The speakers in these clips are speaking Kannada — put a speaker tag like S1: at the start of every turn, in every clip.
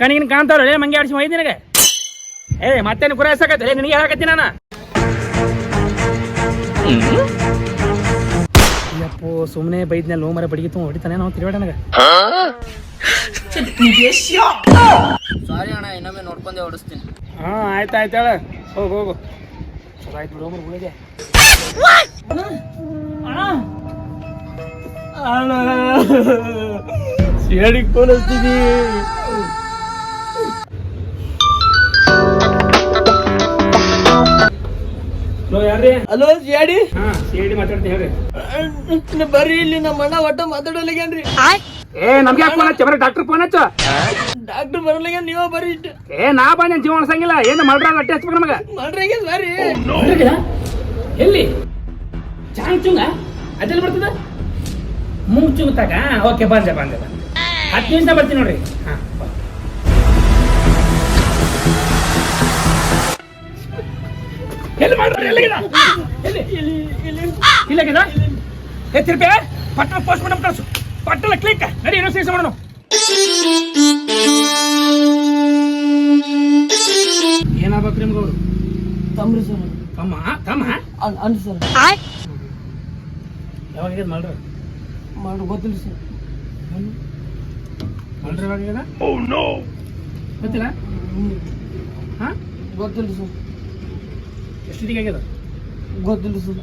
S1: ಕಣಿಗಿನ ಏ ಮಂಗೆ ಆಡಿಸಿ ಒಯ್ದು ನಿನಗೆ. ಏ ಮತ್ತೇನು ಗುರಾಯಿಸಕತ್ತಲೆ ನಿನಗೆ ಹೇಳಕತ್ತಿ ನಾನು. ಯಪ್ಪೋ ಸುಮ್ಮನೆ ಬೈದ್ನಲ್ಲಿ ಲೋ ಮರ ತುಂಬ ಹೊಡಿತಾನೆ ನಾವು ತಿಳಿಬೇಡ ನನಗೆ.
S2: ಸಾರಿ ಅಣ್ಣ ಇನ್ನೊಮ್ಮೆ ನೋಡ್ಕೊಂಡೆ ಓಡಿಸ್ತೀನಿ
S1: ಹಾಂ ಆಯ್ತು ಆಯ್ತು ಹೇಳ. ಹೋಗು ಹೋಗು. ಚಲೋ ಆಯ್ತು ಬಿಡು ಗುಳಿಗೆ. ಹೇಳಿ ಕೋಲಿಸ್ತೀನಿ ಹಲೋ ಯಾರ್ರಿ?
S2: ಹಲೋ ಸಿಯಾಡಿ
S1: ಹಾ ಸಿಡಿ ಮಾತಾಡ್ತೀನಿ ಹೇಳ್ರಿ.
S2: ಬರ್ರಿ ಇಲ್ಲಿ ನಮ್ಮ ಅಣ್ಣ ಒಟ್ಟ ಮಾತಾಡಲಿಗೇನ್ರಿ
S1: ಏ ನಮ್ಗೆ ಯಾಕೆ ಫೋನ್ ಹಚ್ಚ? ಬರೀ ಡಾಕ್ಟರ್ ಫೋನ್ ಹಚ್ಚ.
S2: ಡಾಕ್ಟರ್ ಬರಲಿಗೆ ನೀವೇ ಬರ್ರಿ ಇಟ್ಟು.
S1: ಏ ನಾ ಬಾ ನಿನ್ ಜೀವ ಅನ್ಸಂಗಿಲ್ಲ ಏನು ಮಾಡ್ರ ಅಟ್ಟಿ ಹಚ್ಬೇಕು ನಮಗ.
S2: ಮಾಡ್ರಿ ಬರ್ರಿ
S1: ಎಲ್ಲಿ? ಚಾಂಗ್ ಚುಂಗ ಅದೆಲ್ಲಿ ಬರ್ತದ? ಮೂಗ್ ಚುಂಗ್ತಾಗ ಓಕೆ ಬಂದೆ ಬಂದೆ ಬಂದೆ. ಹತ್ತು ನಿಮಿಷ ಬರ್ತೀನಿ ನೋಡ್ರಿ. ಹಾ ಎಲ್ಲಿ ಮಾಡ್ರಿ ಎಲ್ಲಿಗಿದ ಎಲ್ಲಿ ಇಲ್ಲಗಿದ ಏ ತಿರ್ಪೆ ಪಟ್ಟಣ ಪೋಸ್ಟ್ ಮಾಡಮ್ ಕಳಿಸು. ಪಟ್ಟಣ ಕ್ಲಿಕ್ ನಡಿ ಏನೋ ಸೇರಿಸ ಮಾಡೋಣ. ಏನಾಗ್ಬೇಕು ನಿಮ್ಗೆ ಅವರು?
S2: ತಮ್ರಿ ಸರ್.
S1: ತಮ್ಮ ತಮ್ಮ?
S2: ಅನ್ ಸರ್.
S1: ಯಾವಾಗ ಆಗ್ಯದ ಮಾಡ್ರಿ
S2: ಮಾಡ್ರಿ ಗೊತ್ತಿಲ್ಲ ಸರ್.
S1: ಮಾಡ್ರಿ ಯಾವಾಗ ಆಗ್ಯದ? ಗೊತ್ತಿಲ್ಲ? ಹಾಂ?
S2: ಗೊತ್ತಿಲ್ಲ ಸರ್.
S1: ಎಷ್ಟೊತ್ತಿಗೆ ಆಗ್ಯದ?
S2: ಗೊತ್ತಿಲ್ಲ ಸರ್.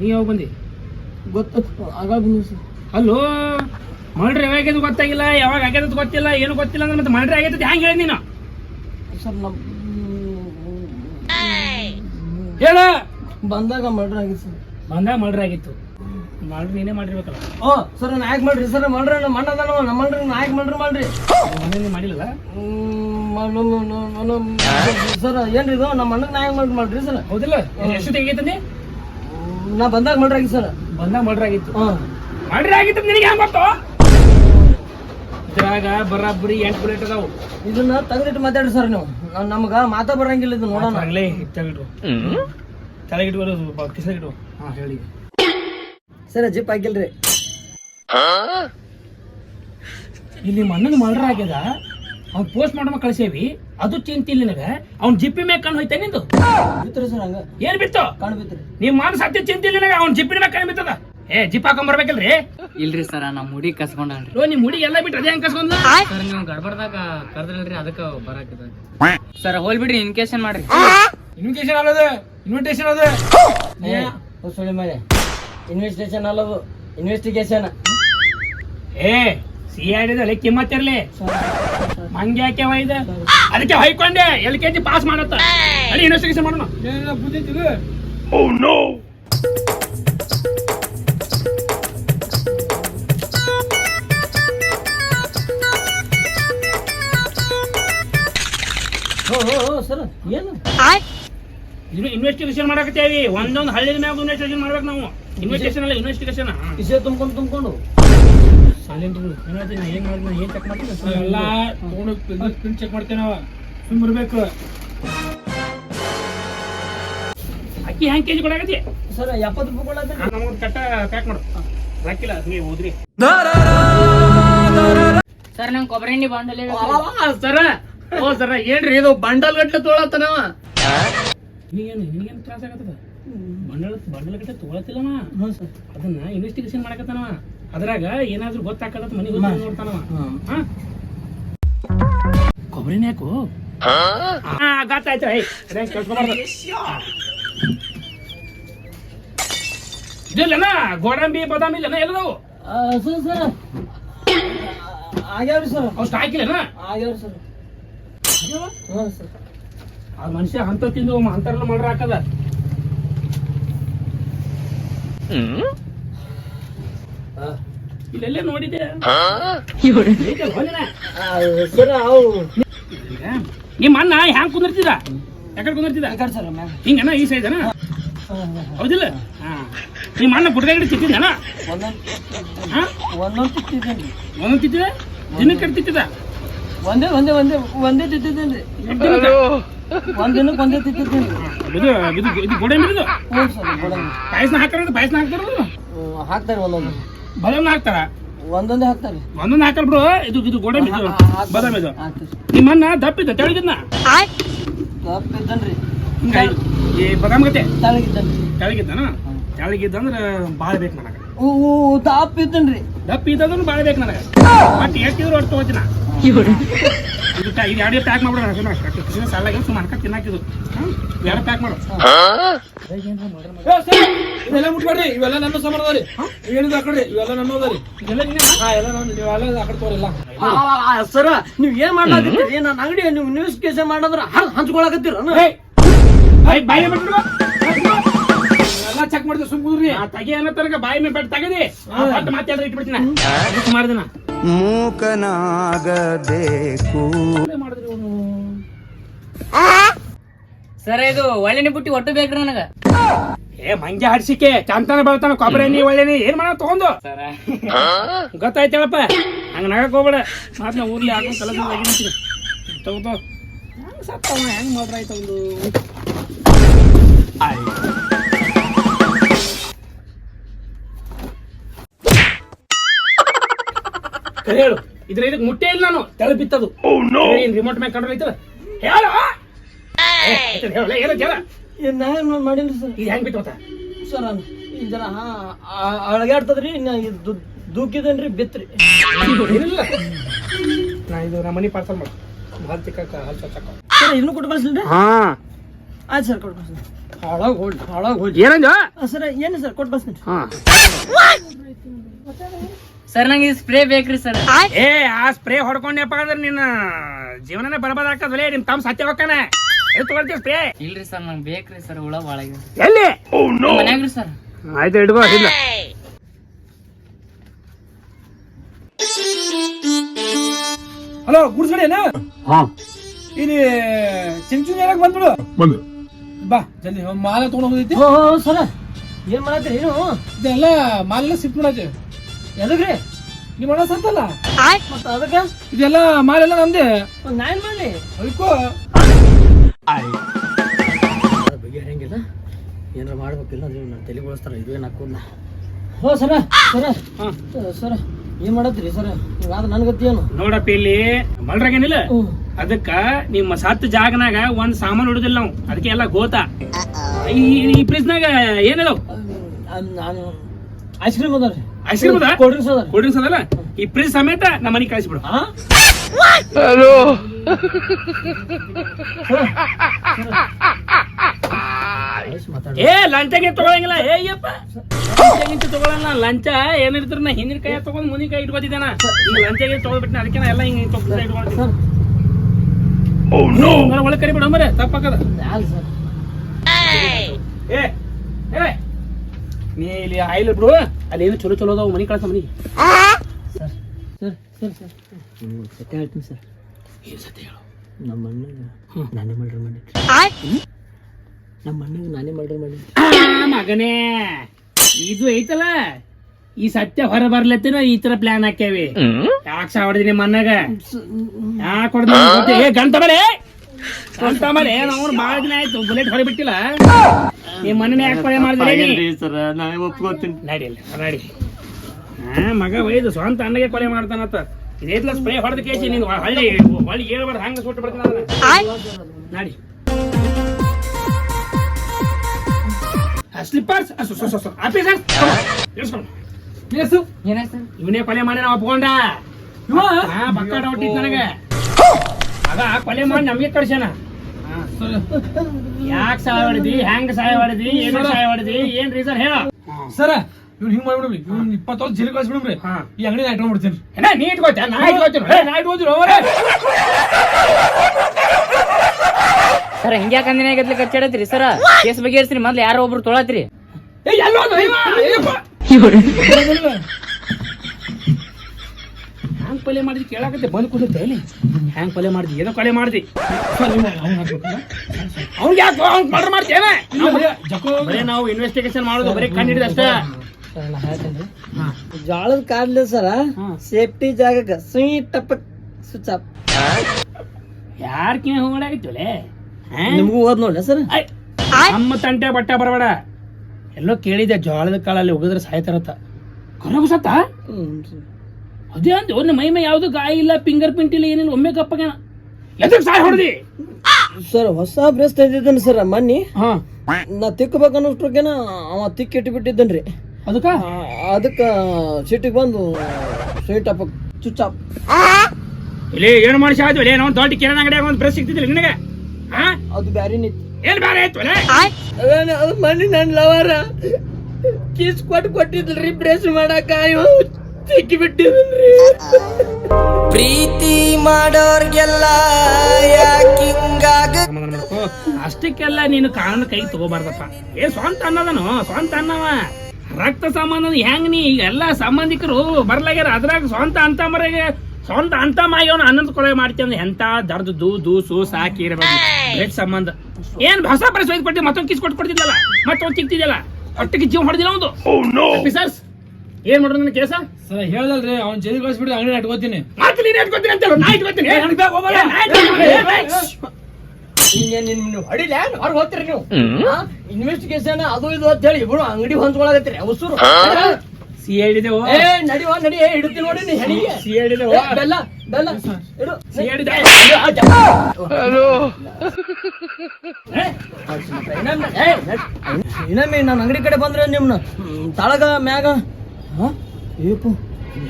S1: ನೀ ಯಾವಾಗ ಬಂದಿ?
S2: ಗೊತ್ತ ಆಗ ಬಂದಿಲ್ಲ ಸರ್.
S1: ಅಲ್ಲೋ ಮಾಡ್ರಿ ಯಾವಾಗ ಆಗ್ಯದ ಗೊತ್ತಾಗಿಲ್ಲ ಯಾವಾಗ ಆಗ್ಯದ ಗೊತ್ತಿಲ್ಲ ಏನು ಗೊತ್ತಿಲ್ಲ ಅಂದ್ರೆ ಮತ್ತೆ ಮಾಡ್ರಿ ಆಗ್ಯದ ಹ್ಯಾಂಗ ಹೇಳಿ ನೀನು?
S2: ಸರ್ ನಮ್ಮ
S1: ಹೇಳ.
S2: ಬಂದಾಗ ಮರ್ಡ್ರ್ ಆಗಿತ್ತು ಸರ್.
S1: ಬಂದಾಗ ಮಾಡ್ರಿ ಆಗಿತ್ತು. ಮಾಡ್ರಿ ನೀನೇ ಮಾಡಿರ್ಬೇಕಲ್ಲ.
S2: ಓ ಸರ್ ನಾಯಕ್ ಮಾಡ್ರಿ ಸರ್ ಮಾಡ್ರಿ ನಮ್ಮ ಅಣ್ಣ ಅದಾನವ, ನಮ್ಮ ಅಣ್ಣ ನಾಯಕ್ ಮಾಡ್ರಿ ಮಾಡ್ರಿ.
S1: ಮನೆ ನೀನ್ ಮಾಡಿಲ್ಲಲ್ಲ?
S2: ಸರ್ ಏನ್ರಿ ಇದು? ನಮ್ಮ ಅಣ್ಣಗೆ ನಾಯಕ್ ಮಾಡ್ರಿ ಮಾಡ್ರಿ ಸರ್.
S1: ಹೌದಿಲ್ಲ? ಎಷ್ಟು ತೆಗಿತೀನಿ
S2: ನಾ ಬಂದಾಗ ಮಾಡ್ರಿ ಆಗಿತ್ತು ಸರ್.
S1: ಬಂದಾಗ ಮಾಡ್ರಿ ಆಗಿತ್ತು
S2: ಹಾಂ.
S1: ಮಾಡ್ರಿ ಆಗಿತ್ತು ನಿನಗೆ ಹೆಂಗ್ ಗೊತ್ತು? ಇದ್ರಾಗ ಬರಾಬರಿ ಎಂಟು ಪ್ಲೇಟ್ ಅದಾವು.
S2: ಇದನ್ನ ತೆಗೆದಿಟ್ಟು ಮಾತಾಡ್ರಿ ಸರ್ ನೀವು. ನಮ್ಗ ಮಾತಾ ಬರಂಗಿಲ್ಲ ಇದು ನೋಡೋಣ.
S1: ಆಗ್ಲೇ ತೆಗಿಡು ಕೆಳಗಿಟ್ಟು ಬರೋದು ಕಿಸಗಿಟ್ಟು ಹಾ ಹೇಳಿ.
S2: ಸರ್ ಜಿಪ್ ಹಾಕಿಲ್ರಿ
S1: ಇಲ್ಲಿ ಮಣ್ಣನ ಮಲ್ರ ಆಗ್ಯದ. ಅವ್ನ್ ಪೋಸ್ಟ್ ಮಾಡೋ ಕಳ್ಸೇವಿ. ಅದು ಚಿಂತೆ ಇಲ್ಲ ನಿನಗ. ಅವ್ನ್ ಜಿಪ್ಪಿ ಮೇಲೆ ಕಣ್ಣು ಹೋಯ್ತಾ ನಿಂದು?
S2: ಬಿತ್ರಿ ಸರ್ ಹಂಗ.
S1: ಏನ್ ಬಿತ್ತು?
S2: ಕಣ್ ಬಿತ್ರಿ
S1: ನೀವ್ ಮಾನ ಸತ್ಯ ಚಿಂತೆ ಇಲ್ಲ ನಿನಗ. ಅವ್ನ್ ಜಿಪ್ಪಿನ ಮೇಲೆ ಕಣ್ಣು ಬಿತ್ತದ. ಏ ಜಿಪ್ ಹಾಕೊಂಡ್ ಬರ್ಬೇಕಲ್ರಿ?
S3: ಇಲ್ರಿ ಸರ ನಮ್ ಮುಡಿ
S1: ಕಸ್ಕೊಂಡ್ರಿ ನಿಮ್ ಮುಡಿ ಎಲ್ಲ ಬಿಟ್ಟು ಅದೇ ಹೆಂಗ್ ಕಸ್ಕೊಂಡ್
S3: ಸರ್ ನೀವು ಗಡ್ಬಡ್ದಾಗ ಕರ್ದ್ರಲ್ರಿ ಅದಕ್ಕ ಬರಾಕಿದ. ಸರ್ ಹೋಲ್ ಬಿಡ್ರಿ ಇನ್ಕೇಶನ್ ಮಾಡ್ರಿ.
S1: ಇನ್ವಿಟೇಷನ್ ಅಲ್ಲದ ಇನ್ವಿಟೇಷನ್ ಅದೇ.
S2: ಸುಳಿ ಮೇಲೆ. ಇನ್ವೆಸ್ಟಿಗೇಷನ್ ಅಲ್ಲದು ಇನ್ವೆಸ್ಟಿಗೇಷನ್
S1: ಏ ಸಿ ಆಡಿದ ಕಿಮ್ಮತ್ತಿರ್ಲಿ ಮಂಗೆ ಯಾಕೆ ಒಯ್ದ ಅದಕ್ಕೆ ಹೈಕೊಂಡೆ ಎಲ್ ಕೆ ಜಿ ಪಾಸ್ ಮಾಡತ್ತ? ಅಲ್ಲಿ ಇನ್ವೆಸ್ಟಿಗೇಷನ್ ಮಾಡೋಣ.
S2: ಓ ಹೋ ಹೋ ಸರ್ ಏನು?
S1: ಇನ್ವೆಸ್ಟಿಗೇಷನ್ ಮಾಡಕತ್ತೇವಿ. ಒಂದೊಂದು ಹಳ್ಳಿದ ಮ್ಯಾಗ ಇನ್ವೆಸ್ಟಿಗೇಷನ್ ಮಾಡ್ಬೇಕು ನಾವು. ಇನ್ವೆಸ್ಟಿಗೇಷನ್ ಅಲ್ಲ ಇನ್ವೆಸ್ಟಿಗೇಷನ್
S2: ವಿಷಯ ತುಂಬ್ಕೊಂಡು ತುಂಬ್ಕೊಂಡು.
S1: ಸೈಲೆಂಟ್ ಏನಾಯ್ತು ಏನ್ ಮಾಡಿ ಏನ್ ಚೆಕ್ ಮಾಡ್ತೀನಿ ಎಲ್ಲ ತಗೊಂಡು ಪ್ರಿಂಟ್ ಚೆಕ್ ಮಾಡ್ತೇವೆ ನಾವು. ಸುಮ್ ಬರ್ಬೇಕು ಅಕ್ಕಿ ಹೆಂಗ್ ಕೆಜಿ ಕೊಡಾಕತ್ತಿ?
S2: ಸರ್ ಎಪ್ಪತ್ತು ರೂಪಾಯಿ ಕೊಡತ್ತೆ
S1: ನಮ್ಗೊಂದು ಕಟ್ಟ ಪ್ಯಾಕ್ ಮಾಡು. ಹಾಕಿಲ್ಲ ನೀವು ಹೋದ್ರಿ.
S3: ಸರ್ ನಂಗೆ ಕೊಬ್ಬರಿ ಎಣ್ಣೆ ಬಾಂಡಲ್
S1: ಸರ. ಓ ಸರ ಏನ್ರಿ ಇದು ಬಂಡಲ್ ಗಟ್ಟಲೆ ತೊಳತ್ತನವ ನಿಗೇನು ನಿಗೇನು ತ್ರಾಸ ಆಗತ್ತದ? ಬಂಡಲ್ ಬಂಡಲ್
S2: ಕಟ್ಟೆ ಸರ್.
S1: ಅದನ್ನ ಇನ್ವೆಸ್ಟಿಗೇಷನ್ ಮಾಡಕತ್ತಾನವ ಅದ್ರಾಗ ಏನಾದ್ರೂ ಮನಿ ಮನೆಗೆ ನೋಡ್ತಾನವ ಹಾ? ಕೊಬ್ಬರಿನ ಯಾಕು? ಏಯ್ ಅದೇನ್ ಕೇಳ್ಸ್ಕೊಂಬಾರ್ದು ಇದಿಲ್ಲನ ಗೋಡಂಬಿ ಬಾದಾಮಿ ಇಲ್ಲನ ಎಲ್ಲದವು?
S2: Sir sir. ಆಗ್ಯಾವ್ರಿ ಸರ್.
S1: ಅವಷ್ಟು ಸ್ಟಾಕ್ ಇಲ್ಲನ
S2: ಆಗ್ಯಾವ್ರಿ ಸರ್.
S1: ಆ ಮನುಷ್ಯ ಅಂತ ತಿಂದು ಅಂತಾರೆಲ್ಲ ಮಾಡ್ರ ಹಾಕದ. ಇಲ್ಲೆಲ್ಲೇ ನೋಡಿದೆ?
S2: ಸರ್ ಅವು
S1: ನಿಮ್ಮ ಅಣ್ಣ ಹ್ಯಾಂಗ ಕುಂದಿರ್ತಿದ? ಯಾಕಡೆ ಕುಂದಿರ್ತಿದ? ಹಿಂಗನ ಈ ಸೈಜನ ಹೌದಿಲ್ಲ? ಹಾ. ನಿಮ್ಮ ಅಣ್ಣ ಗುಡ್ಡದಾಗ ತಿಂತಿದ್ದಾನ
S2: ಒಂದೊಂದು
S1: ಹಾ?
S2: ಒಂದೊಂದು
S1: ತಿಂತಿದ ದಿನಕ್ಕೆ ತಿಂತಿದ
S2: ಒಂದೇ ಒಂದೇ ಒಂದೇ ಒಂದೇ ತಿಂತಿದ್ದೇನೆ. ಒಂದ್ ದಿನಕ್ಕೆ ಒಂದೇ ತಿಂತಿದ್ದೇನೆ.
S1: ಇದು ಇದು ಇದು ಗೋಡಂಬಿ ಇದು
S2: ಹ್ಞೂ ಸರ್ ಗೋಡಂಬಿ
S1: ಪಾಯಸನ ಹಾಕ್ತಾರ ಪಾಯಸನ ಹಾಕ್ತಾರ
S2: ಒಂದೊಂದು.
S1: ಬದಾಮಿ ಹಾಕ್ತಾರ?
S2: ಒಂದೊಂದೇ ಹಾಕ್ತಾರೆ.
S1: ಒಂದೊಂದು ಹಾಕಲ್ ಬ್ರೋ ಇದು ಇದು ಗೋಡಂಬಿ ಇದು ಬಾದಾಮಿ ಇದು ನಿಮ್ಮನ್ನ ದಪ್ಪಿದ್ದ ತೆಳಗಿದ್ನ? ಹಿಂಗಾಗಿ ಈ ಬಾದಾಮ್ ಗತೆ
S2: ತಳಗಿದ್ದನ್ರಿ.
S1: ತೆಳಗಿದ್ದಾನ? ತೆಳಗಿದ್ದಂದ್ರ ಭಾಳ ಬೇಕು ನನಗೆ.
S2: ದಪ್ಪ ಇದ್ದನ್ರಿ
S1: ದಪ್ಪ ಇದ್ದದನ್ನು ಭಾಳ ಬೇಕು ನನಗೆ. ಮತ್ತೆ ಎಷ್ಟಿದ್ರು ಅಷ್ಟು ತಗೋತಿನ ಇದು ಪ್ಯಾ- ಇದು ಎರಡು ಪ್ಯಾಕ್ ಮಾಡ್ಬಿಡೋಣ ಸುಮ್ಮನೆ ಸಾಲಾಗಿ ಸುಮ್ಮನೆ ಅನ್ಕ ತಿನ್ನಾಕಿದು. ಎರಡು ಪ್ಯಾಕ್ ಮಾಡು.
S2: ಇವೆಲ್ಲ ಮುಟ್ಬೇಡ್ರಿ ಇವೆಲ್ಲ ನನ್ನ ಏನಿದೆ ಇವೆಲ್ಲ ಎಲ್ಲ ನನ್ನ ನೀವೆಲ್ಲ ಆ ಕಡೆ ತೋರಿಲ್ಲ. ಸರ ನೀವ್ ಏನ್ ಮಾಡ್ಲಾಕತ್ತೀರಿ? ನನ್ನ ಅಂಗಡಿ ನೀವು ಇನ್ವೆಸ್ಟಿಗೇಷನ್ ಮಾಡಿದ್ರ ಹಂಚ್ಕೊಳಕತ್ತೀರ?
S1: ಬಾಯಿ ಬಾಯಿ
S2: ಚೆಕ್ ಮಾಡಿದ್ರೆ ಸುಮ್ ಕುದ್ರಿ.
S1: ಆ ತಗಿ ಅನ್ನೋ ತನಕ ಬಾಯಿ ಮೇಲೆ ಬೆಟ್ಟ ತಗದಿ. ಮತ್ತೆ ಮಾತಾಡ್ರಿ ಇಟ್ಬಿಡ್ತೀನಿ. ದಿನ
S4: ಮೂಕನಾಗಬೇಕು.
S1: ಮಾಡಿದ್ರಿ ಅವನು
S3: ಸರ್ ಇದು ಒಳ್ಳೆನೆ ಬುಟ್ಟಿ ಒಟ್ಟು ಬೇಕ್ರಿ ನನಗ.
S1: ಏ ಮಂಜ ಹಡ್ಸಿಕೆ. ಚಂತನ ಬರ್ತಾನ ಕೊಬ್ಬರಿ ನೀ ಒಳ್ಳೆನಿ. ಏನ್ ಮಾಡ ತಗೊಂಡು?
S3: ಸರ.
S1: ಗೊತ್ತಾಯ್ತೇಳಪ್ಪ ಹಂಗ ನಗಕ್ ಹೋಗ್ಬೇಡ. ಮಾತ್ರ ಊರ್ಲಿ ಹಾಕೊಂಡ್ ಕಲಸ ತಗೋತ ಹೆಂಗ್ ಸತ್ತವ? ಹೆಂಗ್ ಮಾಡ್ರ ಆಯ್ತು. ಒಂದು ಕರೆ ಹೇಳು. ಇದ್ರ ಇದಕ್ಕೆ ಮುಟ್ಟೆ ಇಲ್ಲ ನಾನು. ತೆಳ ಬಿತ್ತದು. ರಿಮೋಟ್ ಮ್ಯಾಗ ಕಂಡ್ರೆ ಐತಲ್ಲ. ಹೇಳು. ಹೇಳು, ಲೇ, ಹೇಳು, ಹೇಳು.
S2: ನಾ ಏನ್ ಮಾಡಿಲ್ರಿ ಸರ್?
S1: ಇದು ಹೆಂಗ್ ಬಿತ್ತೋತ
S2: ಸರ್ ಈ ಜನ ಹಾ ಅಳಗಾಡ್ತದ್ರಿ ನಾ ಇದು ದೂಕಿದೇನ್ರಿ ಬಿತ್ರಿ.
S1: ಏನಿಲ್ಲ ನಾ ಇದು ನಮ್ಮ ಮನಿ ಪಾರ್ಸಲ್ ಮಾಡು. ಹಾಲು
S2: ಸರ್ ಇದನ್ನು ಕೊಟ್ಟು ಕಳ್ಸಿಲ್ರಿ
S1: ಹಾ.
S2: ಆಯ್ತು ಸರ್ ಕೊಟ್ಟು ಕಳ್ಸಿ ಹಾಳಾಗ್ ಹೋಗಿ ಹಾಳಾಗ್ ಹೋಗಿ.
S1: ಏನಂದ
S2: ಸರ್ ಏನು ಸರ್ ಕೊಟ್ಟು ಕಳ್ಸ್ತೀನಿ
S1: ಹಾ.
S3: ಸರ್ ನಂಗೆ ಸ್ಪ್ರೇ ಬೇಕ್ರಿ ಸರ್.
S1: ಏ ಆ ಸ್ಪ್ರೇ ಹೊಡ್ಕೊಂಡಪ್ಪ ಅಂದ್ರೆ ನಿನ್ನ ಜೀವನನೇ ಬರಬಾರ್ದು ಹಾಕದ್ಲೇ ನಿಮ್ ತಮ್ಮ ಸತ್ಯ ಹೋಗ್ತಾನೆ. ಎಲ್ಲಿ ತಗೊಳ್ತೀವಿ ಸ್ಪ್ರೇ
S3: ಇಲ್ರಿ ಸರ್ ನಂಗೆ ಬೇಕ್ರಿ ಸರ್ ಹುಳ ಭಾಳ.
S1: ಎಲ್ಲಿ?
S3: ಮನ್ಯಾಗ್ರಿ ಸರ್.
S1: ಆಯ್ತು ಹಿಡ್ಕೋ ಇಲ್ಲ.
S2: ಹಲೋ ಹಾ. ಇಲ್ಲಿ ಚಿಂಚುನ್ ಏನಾಗ ಬಂದ್ಬಿಡು?
S5: ಬಂದು
S2: ಬಾ ಜಲ್ದಿ ಮಾಲ ತಗೊಂಡ್ ಹೋಗೈತಿ ಸರ. ಏನ್ ಮಾಡತ್ತೀರಿ ಏನು? ಇದೆಲ್ಲ ಮಾಲೆಲ್ಲ ಸಿಫ್ಟ್ ಮಾಡತ್ತೀವಿ ಎದಕ್ರಿ? ನಿಮ್ಮ ಅಣ್ಣ ಸತ್ತಲ್ಲ? ಮತ್ತ ಅದಕ್ಕ? ಇದೆಲ್ಲ ಮಾಲೆಲ್ಲ ನಮ್ದೆ. ನಾ ಏನ್ ಮಾಡ್ಲಿ. ಬಗ್ಗೆ ಬಗೆಹರಿಯಂಗಿಲ್ಲ ಏನಾರ ಮಾಡ್ಬೇಕಿಲ್ಲ ಅಂದ್ರೆ ನನ್ನ ತಲೆ ಬಳಸ್ತಾರ ಇದು ಏನು ಹಾಕೋಲ್ಲ ಹೋ ಸರ ಸರ. ಸರ ಏನ್ ಮಾಡತ್ರಿ ಸರ? ಹಿಂಗಾದ್ರೆ ನನ್ಗತಿ ಏನು?
S1: ನೋಡಪ್ಪ ಇಲ್ಲಿ ಮಲ್ರಾಗೇನಿಲ್ಲ? ಅದಕ್ಕ ನಿಮ್ಮ ಸತ್ ಜಾಗನಾಗ ಒಂದ್ ಸಾಮಾನು ಹಿಡುದಿಲ್ಲ ನಾವು. ಅದಕ್ಕೆ ಎಲ್ಲ ಗೋತ. ಈ ಈ ಫ್ರಿಜ್ನಾಗ
S2: ಏನಿಲ್ಲ ನಾನು ಐಸ್ ಕ್ರೀಮ್ ಅದ?
S1: ಐಸ್ ಕ್ರೀಮ್ ಅದ
S2: ಕೋಲ್ಡ್ ಡ್ರಿಂಕ್ಸ್
S1: ಅದಲ್ಲ? ಈ ಫ್ರಿಜ್ ಸಮೇತ ನಮ್ಮ ಮನೆಗೆ ಕಳಿಸ್ಬಿಡು
S2: ಹಾ?
S1: ಏ ಲಂಚಗೆ ತಗೊಳಂಗಿಲ್ಲ. ಏಯಪ್ಪ ಲಂಚಗಿಂತ ತಗೊಳಲ್ಲ. ಲಂಚ ಏನಿರ್ತಾರ ನಾ ಹಿಂದಿನ ಕೈ ತಗೊಂಡ್ ಮುಂದಿನ ಕೈ ಇಟ್ಕೋತಿದ್ದಾನ? ಈಗ ಲಂಚಗೆ ತಗೊಳ್ಬಿಟ್ಟು ಅದಕ್ಕೆ ನಾ ಎಲ್ಲ ಹಿಂಗೆ ತೊಗೊಂಡ್ ಇಟ್ಕೊಳ್ತೀನಿ. ಒಳಗೆ ಕರಿ ಬಿಡ ಮರೆ ತಪ್ಪಾಕದ ಏ ಏ. ನೀ ಇಲ್ಲಿ ಆಯಿಲ್ ಬಿಡು. ಅಲ್ಲಿ ಏನು ಚಲೋ ಚಲೋ ಅದಾವ ಮನಿ ಕಳ್ಸ ಮನಿ
S2: ಸರ್ ಸರ್ ಸರ್ ಸರ್. ಸತ್ಯ ಹೇಳ್ತೀನಿ ಸರ್.
S1: ಏನು ಸತ್ಯ ಹೇಳು?
S2: ನಮ್ಮ ಅಣ್ಣಗೆ ನಾನೇ ಮರ್ಡರ್ ಮಾಡಿದ್ರಿ ನಮ್ಮ ಅಣ್ಣಗೆ ನಾನೇ ಮರ್ಡರ್ ಮಾಡಿದ್ರಿ
S1: ಮಗನೇ. ಇದು ಐತಲ್ಲ? ಈ ಸತ್ಯ ಹೊರ ಬರ್ಲತ್ತೇನೋ ಈ ತರ ಪ್ಲಾನ್ ಹಾಕ್ಯಾವಿ. ಯಾಕೆ ಸಾವಡ್ದಿ ನಿಮ್ಮ ಅಣ್ಣಗ ಯಾಕೆ ಹೊಡೆದ ಏ ಗಂಟ ಮರೆ ಗಂಟ ಮರೆ ನಾವು ಬಾಳ ದಿನ ಆಯ್ತು ಬುಲೆಟ್ ಹೊರ ಬಿಟ್ಟಿಲ್ಲ? ಈ ಮನೆ ಯಾಕೆ ಕೊಲೆ ಮಾಡಿದ್ರಿ
S2: ಸರ್? ನಾನೇ ಒಪ್ಕೋತೀನಿ.
S1: ನಡಿಲ್ಲ ನಡಿ. ಹಾ ಮಗ ಒಯ್ದು ಸ್ವಂತ ಅಣ್ಣಗೆ ಕೊಲೆ ಮಾಡ್ತಾನತ್ತ ಇದೇತ್ಲ ಸ್ಪ್ರೇ ಹೊಡೆದ ಕೇಸಿ ನೀನು ಹಳ್ಳಿ ಹೊಳ್ಳಿ ಹೇಳ್ಬಾರ್ದು ಹಂಗ ಸುಟ್ಟು ಬಿಡ್ತಾನ ನಡಿ. ಸ್ಲಿಪ್ಪರ್ಸ್ ಆಫೀಸರ್ ಇವನೇ ಕೊಲೆ ಮಾಡಿ ನಾವು ಒಪ್ಕೊಂಡ. ಹಾ. ಬಕ್ಕಾಟ ಇತ್ತು ನನಗೆ. ಆಗ ಕೊಲೆ ಮಾಡಿ ನಮ್ಗೆ ಕಳ್ಸ್ಯಾನ ಯಾಕೆ ಸಹಾಯ ಹೊಡೆದಿ ಹೆಂಗ್ ಸಹಾಯ ಹೊಡೆದಿ ಏನು ಸಹಾಯ ಹೊಡೆದಿ ಏನ್ ರೀಸನ್ ಹೇಳ
S2: ಸರ ಇವ್ನು ಹಿಂಗ್ ಮಾಡ್ಬಿಡ್ರಿ ಇವ್ನು ಇಪ್ಪತ್ತು ವರ್ಷ ಜೈಲಿಗೆ ಕಳ್ಸ್ಬಿಡ್ರಿ ಈ ಅಂಗಡಿ ಇಟ್ಕೊಂಡ್ಬಿಡ್ತೀನಿ
S1: ಏನ ನೀ ಇಟ್ಕೋತ ನಾ ಇಟ್ಕೋತೀನಿ ನಾ ಇಟ್ಕೋತೀನಿ ಹೋಗ್ರೆ.
S3: ಸರ್ ಹಿಂಗ್ಯಾಕ ಅಂದಿನ ಗದ್ಲಿ ಕಚ್ಚಾಡತ್ರಿ ಸರ್ ಕೇಸ್ ಬಗೆಹರಿಸ್ರಿ ಮೊದ್ಲು ಯಾರೋ ಒಬ್ರು ತೊಳತ್ರಿ
S1: ಎಲ್ಲೋದು. ಹ್ಯಾಂಗ್ ಕೊಲೆ ಮಾಡಿದ್ವಿ ಕೇಳಾಕತ್ತೆ ಬಂದ್ ಇಲ್ಲಿ ಹ್ಯಾಂಗ್ ಕೊಲೆ ಮಾಡಿದ್ವಿ ಏನೋ ಕೊಲೆ ಮಾಡಿದ್ವಿ ಅವ್ನಿಗೆ ಯಾಕೆ ಅವ್ನ್ ಮರ್ಡರ್ ಮಾಡ್ತೇನೆ ಬರೀ ನಾವು ಇನ್ವೆಸ್ಟಿಗೇಷನ್ ಮಾಡೋದು ಬರೀ ಕಂಡು ಹಿಡಿದ ಅಷ್ಟೇ.
S2: ಜಾಳದ ಕಾಡ್ಲಿ ಸರ ಸೇಫ್ಟಿ ಜಾಗಕ್ಕೆ ಸುಯಿ ಟಪಕ್ ಸ್ವಿಚ್ ಆಫ್.
S1: ಯಾರ್ ಕಿವಿ ಹೋಗಡಾಗಿತ್ತಲೆ
S2: ನಿಮಗೂ ಓದ್ ನೋಡ್ಲ ಸರ್?
S1: ನಮ್ಮ ತಂಟೆ ಬಟ್ಟೆ ಬರಬೇಡ. ಎಲ್ಲೋ ಕೇಳಿದೆ ಜೋಳದ ಕಾಳಲ್ಲಿ ಹೋಗಿದ್ರೆ ಸಾಯ್ತಾರತ್ತ. ಕೊನೆಗೂ ಸತ್ತ? ಅದೇ ಅಂತ ಒಂದು ಮೈ ಮೈ ಯಾವ್ದು ಗಾಯ ಇಲ್ಲ ಫಿಂಗರ್ ಪ್ರಿಂಟ್ ಇಲ್ಲ ಏನಿಲ್ಲ ಒಮ್ಮೆ ಕಪ್ಪಗ ಎದಕ್ಕೆ ಸಾಯ್ ಹೊಡೆದಿ?
S2: ಸರ್ ಹೊಸ ಬ್ರೇಸ್ ತೆಗೆದಿದ್ದಾನೆ ಸರ್ ಮನ್ನಿ.
S1: ಹಾ.
S2: ನಾ ತಿಕ್ಕಬೇಕನ್ನೋಷ್ಟ್ರಗೇನ ಅವ ತಿಕ್ಕಿಟ್ಟು ಬಿಟ್ಟಿದ್ದನ್ರಿ
S1: ಅದಕ್ಕ?
S2: ಅದಕ್ಕ ಸಿಟಿಗೆ ಬಂದು ಸ್ವೀಟ್ ಅಪ್ಪ ಚುಚ್ಚಾಪ್
S1: ಇಲ್ಲಿ ಏನು ಮಾಡಿಸಿ ಆಯ್ತು ಇಲ್ಲಿ ನಾವು ದೊಡ್ಡ ಕಿರಾಣ ಅಂಗಡಿಯಾಗ ಒಂದು ಬ್ರಷ್ ಸಿಗ್ತಿದ್ದಿಲ್ಲ ನಿನಗೆ? ಹಾ
S2: ಅದು ಬ್ಯಾರಿ ನಿಂತು.
S1: ಏನ್ ಬೇರೆ ಆಯ್ತು
S2: ಅದು ಮನ್ನಿ ನನ್ನ ಲವರ. ಕಿಸ್ ಕೊಟ್ಟು ಕೊಟ್ಟಿದ್ರಿ ಬ್ರೇಸ್ ಮಾಡಾಕ ಪ್ರೀತಿ ಮಾಡೋರ್ಗೆಲ್ಲ ಯಾಕಿಂಗಾಗ
S1: ಅಷ್ಟಕ್ಕೆಲ್ಲ ನೀನು ಕಾರಣ ಕೈ ತಗೋಬಾರ್ದಪ್ಪ. ಏ ಸ್ವಂತ ಅನ್ನದನು ಸ್ವಂತ ಅನ್ನವ. ರಕ್ತ ಸಂಬಂಧ ಹೆಂಗ್ ನೀ? ಈಗ ಎಲ್ಲ ಸಂಬಂಧಿಕರು ಬರ್ಲಾಗ್ಯಾರ ಅದ್ರಾಗ ಸ್ವಂತ ಅಂತ ಮರೆಗೆ ಸ್ವಂತ ಅಂತ ಮಾಯವನ ಅನ್ನದ ಕೊಳೆ ಮಾಡ್ತೀವಿ ಅಂದ್ರೆ ಎಂತ ದರ್ದು ದೂ ದೂಸು ಸಾಕಿ ಇರಬೇಕು ಬ್ಲಡ್ ಸಂಬಂಧ. ಏನ್ ಹೊಸ ಒಯ್ದು ಕೊಟ್ಟಿ ಮತ್ತೊಂದು ಕಿಸ್ ಕೊಟ್ಟು ಕೊಡ್ತಿದ್ದಲ್ಲ ಮತ್ತೊಂದು ತಿಕ್ತಿದ್ಯಲ್ಲ? ಹೊಟ್ಟೆಗೆ ಜೀವ ಹೊಡೆದಿಲ್ಲ ಒಂದು ಪಿಸರ್ಸ್ ಏನ್ ಮಾಡೋದು ನನ್ನ ಕೇಸ
S2: ಸರ್ ಹೇಳ್ದಲ್ರಿ ಅವ್ನ ಜೈಲಿಗೆ ಕಳಿಸ್ಬಿಡಿ ಅಂಗಡಿ ಇಟ್ಕೋತೀನಿ
S1: ಮತ್ತೆ ನೀನ್ ಇಟ್ಕೋತೀನಿ ಅಂತ ನಾ ಇಟ್ಕೋತೀನಿ ಏ, ನನಗ್ ಬೇಕು, ಹೋಗಲ್ಲ. ನಾ ಇಟ್ಕೊತೀನಿ. ಏ, ಏ,
S2: ನೀವು ಹೊಡಿಲ್ಲ ಹೊರಗೆ ಹೋಗ್ತೀರಿ ನೀವು ಇನ್ವೆಸ್ಟಿಗೇಷನ್ ಅದು ಇದು ಅಂತ ಹೇಳಿ ಇಬ್ರು ಅಂಗಡಿ ಹೊಂದ್ಕೊಳಗತ್ತೀರಿ ಅವಸರು
S1: ಸಿ ಹೇಳಿದೆವು
S2: ಏ ನಡಿವ ನಡಿ ಏ ಹಿಡಿತೀನಿ ನೋಡಿ ನೀ ಹೆಣಿಗೆ
S1: ಸಿ ಹೇಳಿದೆವು
S2: ಏ, ಬೆಲ್ಲ ಬೆಲ್ಲ ಇಡು
S1: ಸಿ ಹೇಳಿದೆ
S2: ಇನ್ನೊಮ್ಮೆ ನಾನು ಅಂಗಡಿ ಕಡೆ ಬಂದ್ರೆ ನಿಮ್ನ ತಳಗ ಮ್ಯಾಗ ಹಾ? ಏಪು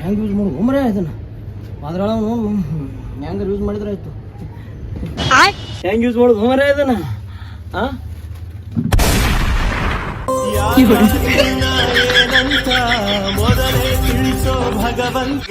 S2: ಹೆಂಗೆ ಯೂಸ್ ಮಾಡು ಒಮ್ಮರೆ ಇದನ್ನ. ಅದ್ರೊಳಗ ಹೆಂಗ ಯೂಸ್ ಮಾಡಿದ್ರೆ ಆಯ್ತು. ಹೆಂಗ್ ಯೂಸ್ ಮಾಡೋದು? ಒಮ್ಮರೆ ಇದನ್ನ. ಹಾ
S4: ಮೊದಲೇ ತಿಳಿಸೋ ಭಗವಂತ.